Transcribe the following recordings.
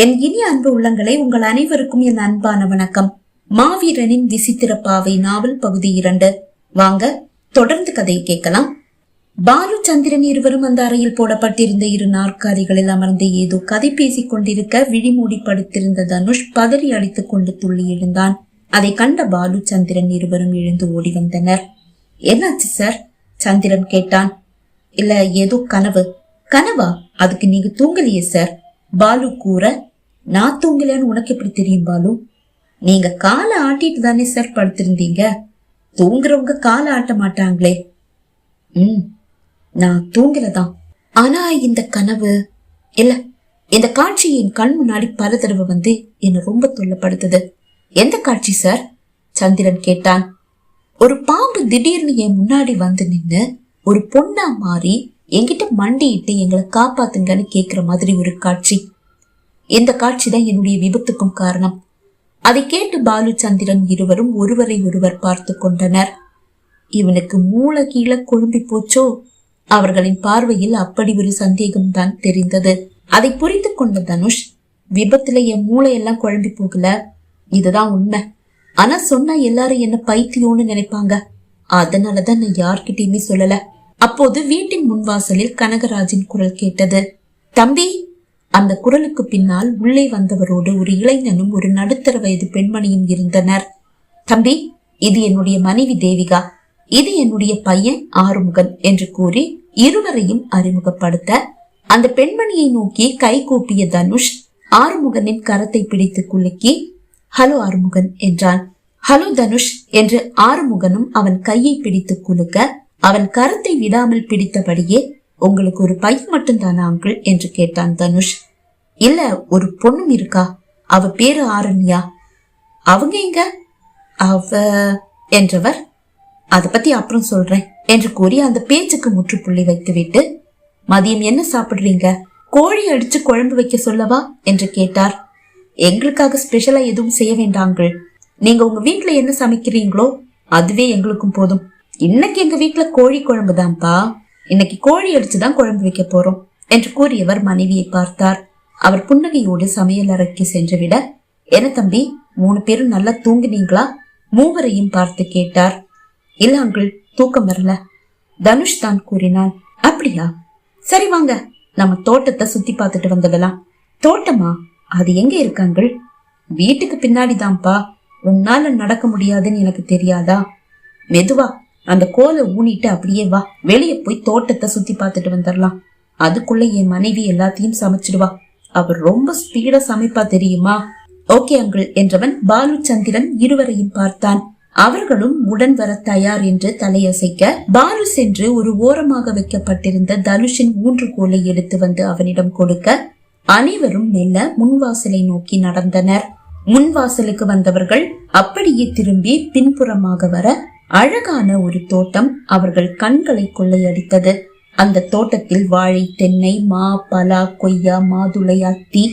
என் இனிய அன்பு உள்ளங்களை உங்கள் அனைவருக்கும் என் அன்பான வணக்கம். மாவீரனின் விசித்திர பாவை நாவல் பகுதி இரண்டு. வாங்க தொடர்ந்து கதையை கேட்கலாம். பாலு சந்திரன் இருவரும் அந்த அறையில் போடப்பட்டிருந்த இரு நாற்காலிகளில் அமர்ந்து ஏதோ கதை பேசிக் கொண்டிருக்க விழிமூடி படுத்திருந்த தனுஷ் பதறி அடித்துக் கொண்டு துள்ளி எழுந்தான். அதை கண்ட பாலு சந்திரன் இருவரும் எழுந்து ஓடி வந்தனர். என்னாச்சு சார்? சந்திரன் கேட்டான். இல்ல ஏதோ கனவு. கனவா? அதுக்கு நீங்க தூங்கலையே சார்? பாலு கூற நான் தூங்கலன்னு உனக்கு எப்படி தெரியும் பாலு? நீங்க காலை ஆட்டிட்டு தானே சார் படுத்திருந்தீங்க. தூங்குறவங்க காலை ஆட்ட மாட்டாங்களே. ம் நான் தூங்கலதான். ஆனா இந்த கனவு இல்ல இந்த காட்சி என் கண் முன்னாடி பல தடவை வந்து என்ன ரொம்ப தொல்லப்படுத்துது. எந்த காட்சி சார் சந்திரன் கேட்டான். ஒரு பாம்பு திடீர்னு என் முன்னாடி வந்து நின்னு ஒரு பொண்ணா மாறி என்கிட்ட மண்டியிட்டு எங்களை காப்பாத்துங்கன்னு கேக்குற மாதிரி ஒரு காட்சி. இந்த காட்சிதான் என்னுடைய விபத்துக்கும் காரணம். அதை கேட்டு பாலு சந்திரன் இருவரும் ஒருவரை ஒருவர் பார்த்து கொண்டனர். இவனுக்கு மூளை கீழே குழம்பி போச்சோ? அவர்களின் பார்வையில் அப்படி ஒரு சந்தேகம் தான் தெரிந்தது. அதை புரிந்து கொண்ட தனுஷ் விபத்துல என் மூளையெல்லாம் குழம்பி போகல. இதுதான் உண்மை. ஆனா சொன்னா எல்லாரும் என்ன பைத்தியம்னு நினைப்பாங்க. அதனாலதான் நான் யார்கிட்டயுமே சொல்லல. அப்போது வீட்டின் முன்வாசலில் கனகராஜின் குரல் கேட்டது. தம்பி அந்த குரலுக்கு பின்னால் உள்ளே வந்தவரோடு ஒரு இளைஞனும் ஒரு நடுத்தர வயது பெண்மணியும் இருந்தனர். தம்பி இது என்னுடைய மனைவி தேவிகா. இது என்னுடைய பையன் ஆறுமுகன் என்று கூறி இருவரையும் அறிமுகப்படுத்த அந்த பெண்மணியை நோக்கி கை கூப்பிய தனுஷ் ஆறுமுகனின் கரத்தை பிடித்து குலுக்கி ஹலோ ஆறுமுகன் என்றான். ஹலோ தனுஷ் என்று ஆறுமுகனும் அவன் கையை பிடித்து குலுக்க அவன் கரத்தை விடாமல் பிடித்தபடியே உங்களுக்கு ஒரு பையன் மட்டும்தானா அங்கிள்? என்று கேட்டான் தனுஷ். இல்ல ஒரு பொண்ணும் இருக்கா? அவ பேரு ஆரண்யா. அவங்க எங்க? அவ என்றவர் அத பத்தி அப்புறம் சொல்றேன் என்று கூறி அந்த பேச்சுக்கு முற்றுப்புள்ளி வைத்துவிட்டு மதியம் என்ன சாப்பிடுறீங்க? கோழி அடிச்சு குழம்பு வைக்க சொல்லவா? என்று கேட்டார். எங்களுக்காக ஸ்பெஷலா எதுவும் செய்ய வேண்டாங்கள் நீங்க உங்க வீட்டுல என்ன சமைக்கிறீங்களோ அதுவே எங்களுக்கும் போதும். இன்னைக்கு எங்க வீட்டுல கோழி குழம்பு தான்ப்பா இன்னைக்கு கோழி அடிச்சுதான் குழம்பு வைக்க போறோம் என்று கூறியவர் மனைவியை பார்த்தார். அவர் புன்னகையோடு சமையல் அறைக்கு சென்றுவிட என்ன தம்பி மூணு பேரும் நல்லா தூங்கினீங்களா? மூவரையும் பார்த்து கேட்டார். இல்ல அங்கிள் தூக்கம் வரல. தனுஷ் தான் கூறினான் அப்படியா? சரி வாங்க நம்ம தோட்டத்தை சுத்தி பார்த்துட்டு வந்துடலாம். தோட்டமா? அது எங்க இருக்காங்கள் வீட்டுக்கு பின்னாடிதான்ப்பா. உன்னால நடக்க முடியாதுன்னு எனக்கு தெரியாதா? மெதுவா அந்த கோலை ஊனிட்டு அப்படியே வா. வெளியே போய் தோட்டத்தை சுத்தி பார்த்துட்டு வந்துடலாம் அதுக்குள்ள என் மனைவி எல்லாத்தையும் சமைச்சிடுவா. அவர் ரொம்ப ஸ்பீடா சமைப்பா தெரியுமா? ஓகே அங்கிள் என்றவன் பாலு சந்திரன் இருவரையும் பார்த்தான். அவர்களும் உடன் வர தயார் என்று தலையசைக்க பாலு சென்று ஒரு ஓரமாக வைக்கப்பட்டிருந்த தனுஷின் ஊன்றுகோலை எடுத்து வந்து அவனிடம் கொடுக்க அனைவரும் மெல்ல முன்வாசலை நோக்கி நடந்தனர். முன்வாசலுக்கு வந்தவர்கள் அப்படியே திரும்பி பின்புறமாக வர அழகான ஒரு தோட்டம் அவர்கள் கண்களை கொள்ளையடித்தது. அந்த தோட்டத்தில் வாழை தென்னை மா பலா கொய்யா மாதுளை அத்தி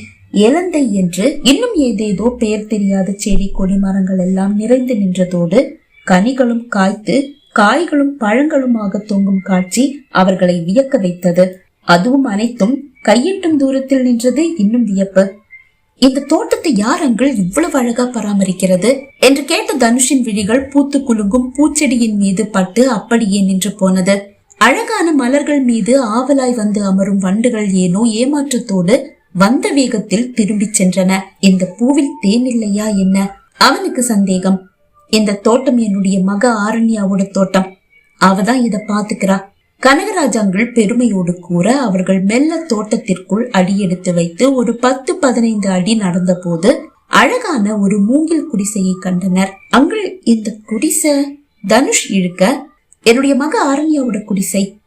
எலந்தை என்று இன்னும் ஏதேதோ பெயர் தெரியாத செடி கொடி மரங்கள் எல்லாம் நிறைந்து நின்றதோடு கனிகளும் காய்த்து காய்களும் பழங்களுமாக தொங்கும் காட்சி அவர்களை வியக்க வைத்தது. அதுவும் அனைத்தும் கையெட்டும் தூரத்தில் நின்றது இன்னும் வியப்பு. இந்த தோட்டத்தை யார் அங்கிள் இவ்வளவு அழகா பராமரிக்கிறது? என்று கேட்ட தனுஷின் விழிகள் பூத்து குலுங்கும் பூச்செடியின் மீது பட்டு அப்படியே நின்று போனது. அழகான மலர்கள் மீது ஆவலாய் வந்து அமரும் வண்டுகள் ஏனோ ஏமாற்றத்தோடு வந்த வேகத்தில் திரும்பிச் சென்றன. இந்த பூவில் தேன் இல்லையா என்ன? அவனுக்கு சந்தேகம். இந்த தோட்டம் என்னுடைய மக ஆரண்யாவோட தோட்டம். அவதான் இத பாத்துக்கிறா கனகராஜாங்கள் பெருமையோடு கூற அவர்கள் மெல்ல தோட்டத்திற்குள் அடியெடுத்து வைத்து ஒரு பத்து பதினைந்து அடி நடந்த போது அழகான ஒரு மூங்கில் குடிசையை கண்டனர். அங்கு இந்த குடிசை தனுஷ் இழுக்க என்னுடைய மக ஆரண்யாவோட குடிசை.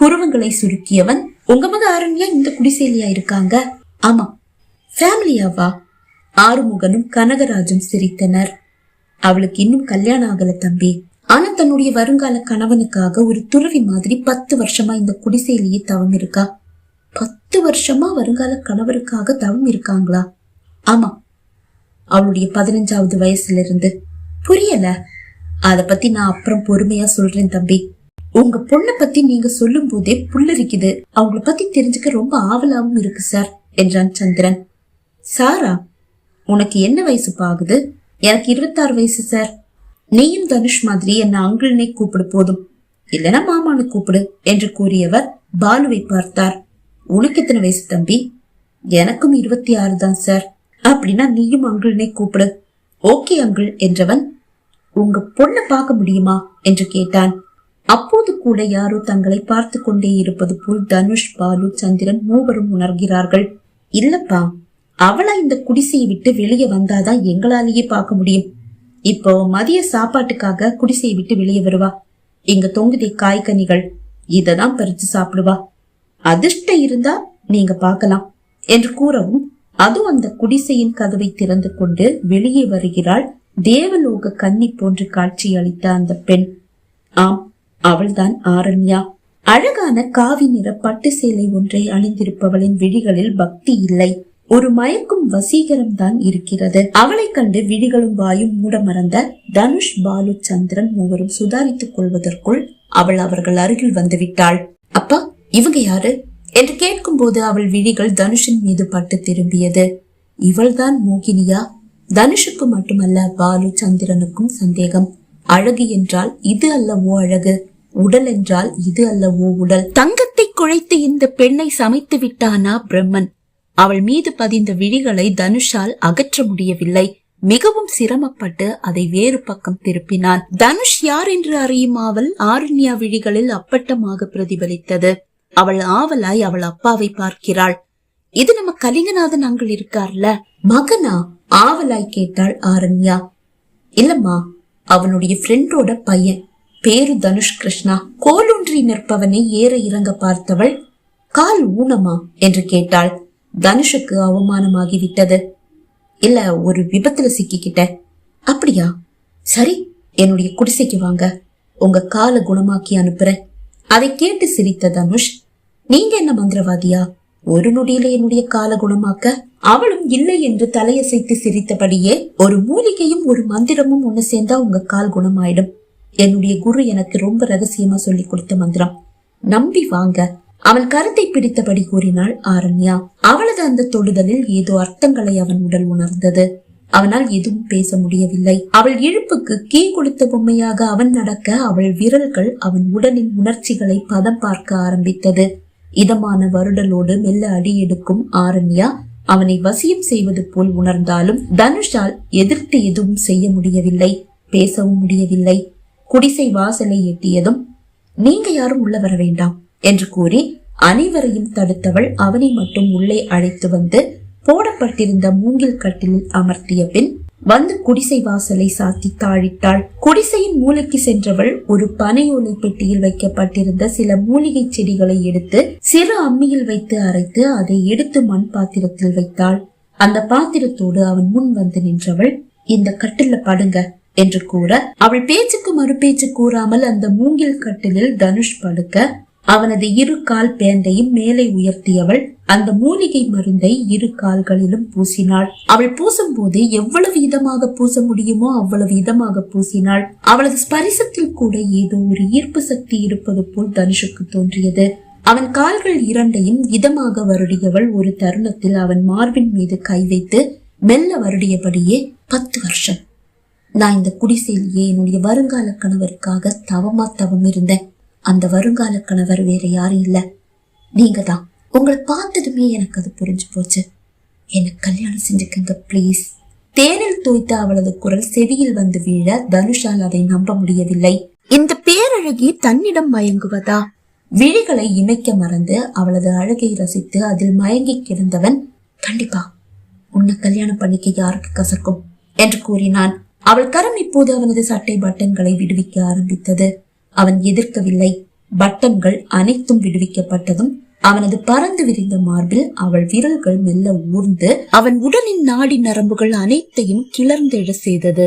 புருவங்களை சுருக்கியவன் உங்க மக ஆரண்யா இந்த குடிசையிலயா இருக்காங்க? ஆமா. ஃபேமிலியாவா ஆறுமுகனும் கனகராஜும் சிரித்தனர். அவளுக்கு இன்னும் கல்யாணம் ஆகல தம்பி. ஆனா தன்னுடைய வருங்கால கணவனுக்காக ஒரு துறவி மாதிரி பத்து வருஷமா இந்த குடிசையிலேயே தவம் இருக்கா பத்து வருஷமா வருங்கால கணவருக்காக தவம் இருக்காங்களா ஆமா. அவளுடைய பதினஞ்சாவது வயசுல இருந்து புரியல. அத பத்தி நான் அப்புறம் பொறுமையா சொல்றேன் தம்பி. உங்க பொண்ணை பத்தி நீங்க சொல்லும் போதே புல்லரிக்குது. அவங்கள பத்தி தெரிஞ்சுக்க ரொம்ப ஆவலாவும் இருக்கு சார் என்றான் சந்திரன். சாரா உனக்கு என்ன வயசு பாகுது? எனக்கு இருபத்தாறு வயசு சார். நீயும் தனுஷ் மாதிரி என்ன அங்கிள்னே கூப்பிடு போதும். இல்லனா மாமானு கூப்பிடு என்று கூறியவர் பாலுவை பார்த்தார். உனக்கு எத்தனை வயசு தம்பி? எனக்கும் இருபத்தி ஆறு தான் சார் அப்படின்னா நீயும் அங்கிள்னே கூப்பிடு. ஓகே அங்கிள் என்றவன் உங்க பொண்ணை பார்க்க முடியுமா? என்று கேட்டான். அப்போது கூட யாரோ தங்களை பார்த்து கொண்டே இருப்பது போல் தனுஷ் பாலு சந்திரன் மூவரும் உணர்கிறார்கள். இல்லப்பா அவளா இந்த குடிசையை விட்டு வெளியே வந்தாதான் எங்களாலேயே பார்க்க முடியும். இப்போ மதிய சாப்பாட்டுக்காக குடிசையை விட்டு வெளியே வருவா. இங்க தொங்குதி காய்கனிகள். இததான் பறிச்சு சாப்பிடுவா. அதிர்ஷ்டம் இருந்தா நீங்க பார்க்கலாம் என்று கூறவும் அதுவும் அந்த குடிசையின் கதவை திறந்து கொண்டு வெளியே வருகிறாள் தேவலோக கன்னி போன்று காட்சி அளித்த அந்த பெண். ஆம் அவள்தான் ஆரண்யா. அழகான காவி நிற பட்டு சேலை ஒன்றை அணிந்திருப்பவளின் விழிகளில் பக்தி இல்லை. ஒரு மயக்கும் வசீகரம் தான் இருக்கிறது. அவளை கண்டு விழிகளும் வாயும் மூட மறந்த தனுஷ் பாலு சந்திரன் மூவரும் சுதாரித்துக் கொள்வதற்குள் அவள் அவர்கள் அருகில் வந்துவிட்டாள் அப்பா இவங்க யாரு? என்று கேட்கும்போது அவள் விழிகள் தனுஷின் மீது பட்டு திரும்பியது. இவள்தான் மோகினியா? தனுஷுக்கு மட்டுமல்ல பாலு சந்திரனுக்கும் சந்தேகம். அழகு என்றால் இது அல்லவோ அழகு உடல் என்றால் இது அல்லவோ உடல். தங்கத்தை குழைத்து இந்த பெண்ணை சமைத்து விட்டானா பிரம்மன்? அவள் மீது பதிந்த விழிகளை தனுஷால் அகற்ற முடியவில்லை. மிகவும் சிரமப்பட்டு அதை வேறு பக்கம் திருப்பினான். தனுஷ் யார் என்று அறியும் ஆவல் ஆரண்யா விழிகளில் அப்பட்டமாக பிரதிபலித்தது. அவள் ஆவலாய் அவள் அப்பாவை பார்க்கிறாள். இது நம்ம கலிங்கநாதன் அங்கள் இருக்கார்ல? மகனா? ஆவலாய் கேட்டாள் ஆரண்யா. இல்லம்மா அவனுடைய ஃப்ரெண்டோட பையன். பேரு தனுஷ் கிருஷ்ணா. கோலூன்றி நிற்பவனை ஏற இறங்க பார்த்தவள் கால் ஊனமா? என்று கேட்டாள். தனுஷுக்கு அவமானமாகி விட்டது இல்ல ஒரு விபத்துல சிக்கிக்கிட்டேன். அப்படியா? சரி என்னுடைய குடிசைக்கு வாங்க. உங்க காலை குணமாக்கி அனுப்புறேன். அதை கேட்டு சிரித்த தனுஷ் நீங்க என்ன மந்திரவாதியா? ஒரு நொடியில என்னுடைய கால குணமாக்க? அவளும் இல்லை என்று தலையசைத்து சிரித்தபடியே ஒரு மூலிகையும் ஒரு மந்திரமும் ஒண்ணு சேர்ந்தா உங்க கால் குணமாயிடும். என்னுடைய குரு எனக்கு ரொம்ப ரகசியமா சொல்லி கொடுத்த மந்திரம். நம்பி வாங்க. அவன் கருத்தை பிடித்தபடி கூறினாள் ஆரண்யா அவளது அந்த தொடுதலில் ஏதோ அர்த்தங்களை அவன் உடல் உணர்ந்தது. அவனால் எதுவும் பேச முடியவில்லை. அவள் இழுப்புக்கு கீ கொடுத்த பொம்மையாக அவன் நடக்க அவள் விரல்கள் அவன் உடலின் உணர்ச்சிகளை பதம் பார்க்க ஆரம்பித்தது. இதமான வருடலோடு மெல்ல அடி எடுக்கும் ஆரண்யா அவனை வசியம் செய்வது போல் உணர்ந்தாலும் தனுஷால் எதிர்த்து எதுவும் செய்ய முடியவில்லை பேசவும் முடியவில்லை. குடிசை வாசலை எட்டியதும் நீங்க யாரும் உள்ள வர வேண்டாம். என்று கூறி அனைவரையும் தடுத்தவள் அவனை மட்டும் உள்ளே அழைத்து வந்து போடப்பட்டிருந்த மூங்கில் கட்டிலில் அமர்த்திய பின் வந்து குடிசை வாசலை சாத்தி தாழிட்டாள். குடிசையின் மூளைக்கு சென்றவள் ஒரு பனையோலை பெட்டியில் வைக்கப்பட்டிருந்த சில மூலிகை செடிகளை எடுத்து சிறு அம்மியில் வைத்து அரைத்து அதை எடுத்து மண் பாத்திரத்தில் வைத்தாள். அந்த பாத்திரத்தோடு அவன் முன் வந்து நின்றவள் இந்த கட்டில படுங்க என்று கூற அவள் பேச்சுக்கு மறுபேச்சு கூறாமல் அந்த மூங்கில் கட்டிலில் தனுஷ் படுக்க அவனது இரு கால் பேந்தையும் மேலே உயர்த்தியவள் அந்த மூலிகை மருந்தை இரு கால்களிலும் பூசினாள். அவள் பூசும் போது எவ்வளவு இதமாக பூச முடியுமோ அவ்வளவு இதமாக பூசினாள். அவளது ஸ்பரிசத்தில் கூட ஏதோ ஒரு ஈர்ப்பு சக்தி இருப்பது போல் தனுஷுக்கு தோன்றியது. அவன் கால்கள் இரண்டையும் இதமாக வருடியவள் ஒரு தருணத்தில் அவன் மார்பின் மீது கை வைத்து மெல்ல வருடியபடியே பத்து வருஷம். நான் இந்த குடிசையிலேயே என்னுடைய வருங்கால கணவருக்காக தவமா தவம் இருந்தேன். அந்த வருங்கால கணவர் வேற யாரும் இல்ல. நீங்க தான் உங்களை பார்த்ததுமே எனக்கு அது புரிஞ்சு போச்சு. எனக்கு கல்யாணம் செஞ்சுக்கங்க ப்ளீஸ் தேனில் தோய்த்த அவளது குரல் செவியில் வந்து வீழ தனுஷால் அதை நம்ப முடியவில்லை. இந்த பேரழகி தன்னிடம் மயங்குவதா? விழிகளை இமைக்க மறந்து அவளது அழகை ரசித்து அதில் மயங்கி கிடந்தவன் கண்டிப்பா உன்னை கல்யாணம் பண்ணிக்க யாருக்கு கசக்கும்? என்று கூறினான். அவள் கரம் இப்போது அவனது சட்டை பட்டன்களை விடுவிக்க ஆரம்பித்தது. அவன் எதிர்க்கவில்லை. பட்டன்கள் அனைத்தும் விடுவிக்கப்பட்டதும் அவனது பறந்து விரிந்த மார்பில் அவள் விரல்கள் மெல்ல ஊர்ந்து அவன் உடலின் நாடி நரம்புகள் அனைத்தையும் கிளர்ந்தெழ செய்தது.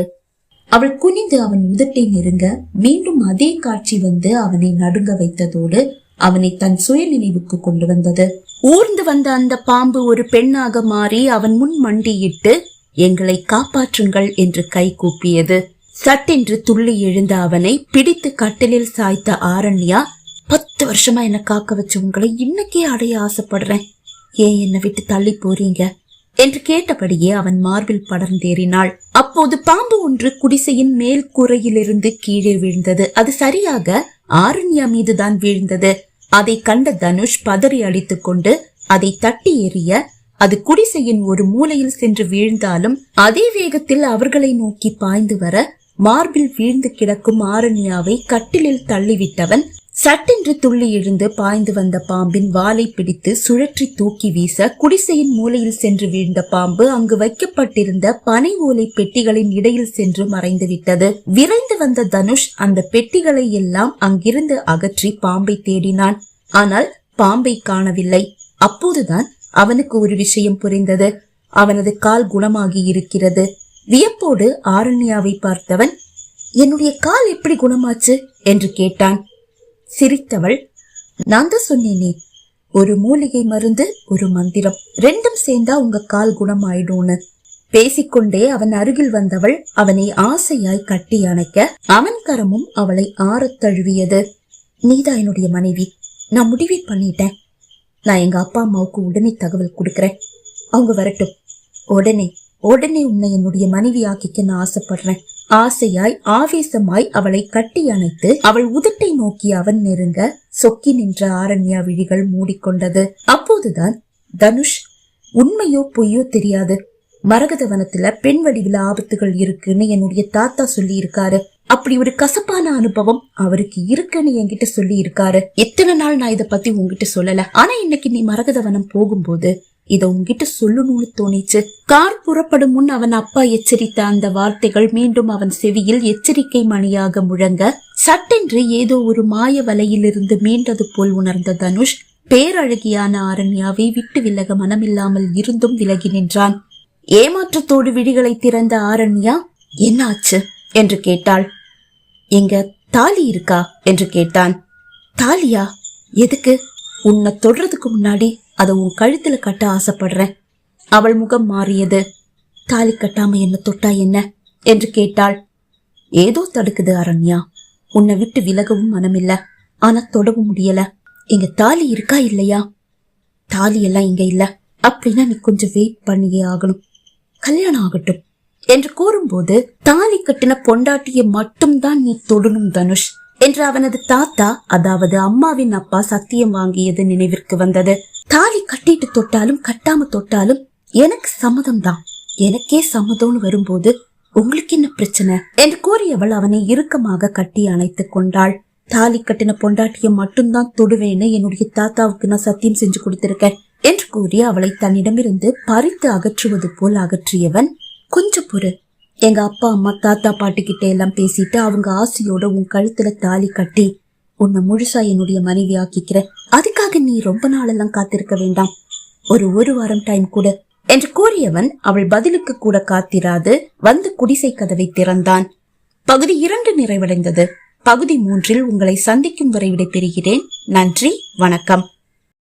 அவள் குனிந்து அவன் உதட்டை நெருங்க மீண்டும் அதே காட்சி வந்து அவனை நடுங்க வைத்ததோடு அவனை தன் சுய நினைவுக்கு கொண்டு வந்தது. ஊர்ந்து வந்த அந்த பாம்பு ஒரு பெண்ணாக மாறி அவன் முன் மண்டியிட்டு எங்களை காப்பாற்றுங்கள் என்று கை கூப்பியது. சட்டென்று துள்ளி எழுந்த அவனை பிடித்து கட்டிலில் சாய்த்த ஆரண்யா பத்து வருஷமா என்ன காக்க வச்ச உங்களை இன்னைக்கே அடைய ஆசைப்படுறேன். ஏன் என்னை விட்டு தள்ளி போறீங்க? என்று கேட்டபடியே அவன் மார்பில் படர்ந்தேறினாள் அப்போது பாம்பு ஒன்று குடிசையின் மேல் கூரையிலிருந்து கீழே வீழ்ந்தது. அது சரியாக ஆரண்யா மீதுதான் வீழ்ந்தது. அதை கண்ட தனுஷ் பதறி அடித்துக் கொண்டு அதை தட்டி எறிய அது குடிசையின் ஒரு மூலையில் சென்று வீழ்ந்தாலும் அதே வேகத்தில் அவர்களை நோக்கி பாய்ந்து வர மார்பில் வீழ்ந்து கிடக்கும் ஆரண்யாவை கட்டிலில் தள்ளிவிட்டவன் சட்டென்று துள்ளி எழுந்து பாய்ந்து வந்த பாம்பின் வாலை பிடித்து சுழற்றி தூக்கி வீச குடிசையின் மூலையில் சென்று வீழ்ந்த பாம்பு அங்கு வைக்கப்பட்டிருந்த பனை ஓலை பெட்டிகளின் இடையில் சென்று மறைந்து விட்டது. விரைந்து வந்த தனுஷ் அந்த பெட்டிகளை எல்லாம் அங்கிருந்து அகற்றி பாம்பை தேடினான். ஆனால் பாம்பை காணவில்லை. அப்போதுதான் அவனுக்கு ஒரு விஷயம் புரிந்தது. அவனது கால் குணமாகி இருக்கிறது. வியப்போடு ஆரண்யாவை பார்த்தவன் என்னுடைய கால் எப்படி குணமாச்சு? என்று கேட்டான். சிரித்தவள் நான் தான் சொன்னேனே ஒரு மூலிகை மருந்து ஒரு மந்திரம் ரெண்டும் சேர்ந்தா உங்க கால் குணமாயிடும்னு. பேசிக்கொண்டே அவன் அருகில் வந்தவள் அவனை ஆசையாய் கட்டி அணைக்க அவன் கரமும் அவளை ஆறத் தழுவியது. நீதான் என்னுடைய மனைவி. நான் முடிவே பண்ணிட்டேன். நான் எங்க அப்பா அம்மாவுக்கு உடனே தகவல் கொடுக்கறேன். அவங்க வரட்டும். உடனே உடனே உன்னை என்னுடைய மனைவி ஆக்கிக்க நான் ஆசைப்படுறேன். ஆசையாய் ஆவேசமாய் அவளை கட்டி அணைத்து அவள் உதட்டை நோக்கி அவன் நெருங்க சொக்கி நின்ற ஆரண்யா விழிகள் மூடிக்கொண்டது. அப்போதுதான் தனுஷ் உண்மையோ பொய்யோ தெரியாது. மரகத வனத்துல பெண் வடிவில் ஆபத்துகள் இருக்குன்னு என்னுடைய தாத்தா சொல்லி இருக்காரு அப்படி ஒரு கசப்பான அனுபவம் அவருக்கு இருக்குன்னு என்கிட்ட சொல்லி இருக்காரு எத்தனை நாள் நான் இத பத்தி உங்ககிட்ட சொல்லல. ஆனா இன்னைக்கு நீ மரகத வனம் போகும்போது இத உங்ககிட்ட சொல்லணும்னு தோணிச்சு. கார் புறப்படும் முன் அவன் அப்பா எச்சரித்த அந்த வார்த்தைகள் மீண்டும் அவன் செவியில் எச்சரிக்கை மணியாக முழங்க சட்டென்று ஏதோ ஒரு மாய வலையிலிருந்து மீண்டது போல் உணர்ந்த தனுஷ் பேரழகியான ஆரண்யாவை விட்டு விலக மனமில்லாமல் இருந்தும் விலகி நின்றான். ஏமாற்றத்தோடு விழிகளை திறந்த ஆரண்யா என்னாச்சு? என்று கேட்டாள். எங்க தாலி இருக்கா? என்று கேட்டான். தாலியா? எதுக்கு? உன்னை தொடுறதுக்கு முன்னாடி அதை உன் கழுத்துல கட்ட ஆசைப்படுறேன். அவள் முகம் மாறியது. தாலி கட்டாம என்ன தொட்டா என்ன? என்று கேட்டாள். ஏதோ தடுக்குது அரண்யா. உன்னை விட்டு விலகவும் மனமில்ல. ஆனா தொடவும் முடியல. இங்க தாலி இருக்கா இல்லையா? தாலி எல்லாம் இங்க இல்ல. அப்படின்னா நீ கொஞ்சம் வெயிட் பண்ணியே ஆகணும். கல்யாணம் ஆகட்டும். என்று கூறும்போது தாலி கட்டின பொண்டாட்டியை மட்டும்தான் நீ தொடணும் தனுஷ். என்று அவனது தாத்தா அதாவது அம்மாவின் அப்பா சத்தியம் வாங்கியது நினைவிற்கு வந்தது. தாலி கட்டிட்டு தொட்டாலும் கட்டாம தொட்டாலும் எனக்கு சம்மதம் தான் எனக்கே சம்மதம்னு வரும்போது உங்களுக்கு என்ன பிரச்சனை? என்று கூறியவள் அவனை இறுக்கமாக கட்டி அணைத்து கொண்டாள். தாலி கட்டின பொண்டாட்டிய மட்டும்தான் தொடுவேன்னு என்னுடைய தாத்தாவுக்கு நான் சத்தியம் செஞ்சு கொடுத்திருக்கேன் என்று கூறி அவளை தன்னிடமிருந்து பறித்து அகற்றுவது போல் அகற்றியவன் கொஞ்சம் பொறு எங்க அப்பா அம்மா தாத்தா பாட்டிகிட்ட எல்லாம் பேசிட்டு அவங்க ஆசையோட உன் கழுத்துல தாலி கட்டி உன்னை முழுசா என்னுடைய மனைவி ஆக்கிக்கிறேன் அதுக்காக நீ ரொம்ப நாளெல்லாம் காத்திருக்க வேண்டாம். ஒரு ஒரு வாரம் டைம் கூட. என்று கூறியவன் அவள் பதிலுக்கு கூட காத்திராது வந்து குடிசை கதவை திறந்தான். பகுதி இரண்டு நிறைவடைந்தது. பகுதி மூன்றில் உங்களை சந்திக்கும் வரை விடைபெறுகிறேன். நன்றி வணக்கம்.